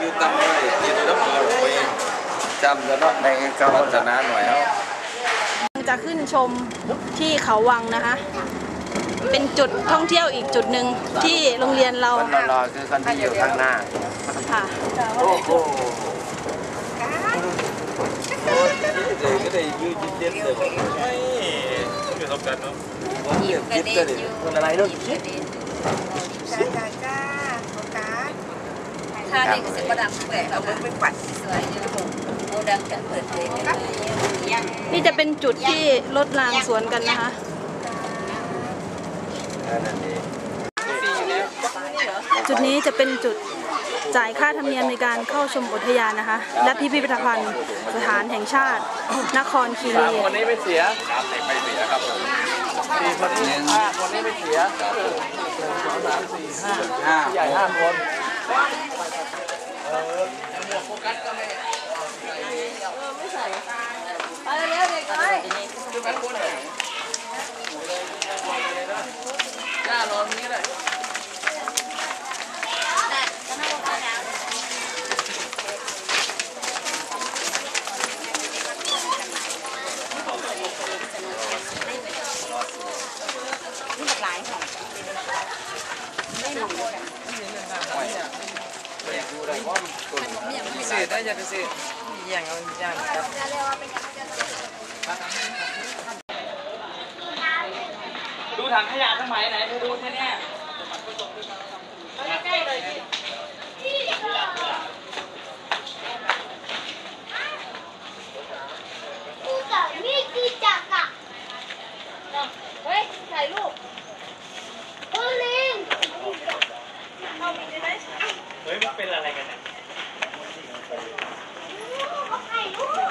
อยู่ตั้งเลยกินแล้วมาไปจำแล้วเนาะในกาศนาหน่อยเอาจะขึ้นชมที่เขาวังนะคะ เป็นจุดท่องเที่ยวอีกจุดหนึ่งที่โรงเรียนเราคนรอคือคนที่อยู่ข้างหน้าค่ะโอ้โหเด็กก็ได้ยืดเย็นเลยไม่ไม่ต้องกันเนาะผมเรียกคิดก็ได้คนอะไรนู่น จ้าจ้าจ้าโอกาสถ้านี่ก็สิบดังเปิดเอาไปปัดสวยอยู่โมดังจะเปิดเลยยังนี่จะเป็นจุดที่รถรางสวนกันนะคะจุดนี้จะเป็นจุดจ่ายค่าธรรมเนียมในการเข้าชมอุทยานนะคะ และพิพิธภัณฑ์สถานแห่งชาติ นครคีรีคนนี้ไม่เสียครับไม่เสียครับสี่คนนี้ห้าคนนี้ไม่เสียสองสามสี่ห้าใหญ่ห้าคน Uh, and one. พิเศษได้ยังพิเศษอย่างเอาอย่างครับดูถังขยะสมัยไหนดูดูแค่เนี้ยกูกับมีกี่จักรอะเฮ้ยถ่ายรูปโอ้ลิงเฮ้ยมันเป็นอะไรกันเนี่ย ถ่ายรูป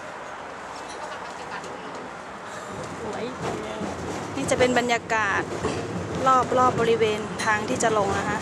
นี่จะเป็นบรรยากาศรอบรอบบริเวณทางที่จะลงนะคะ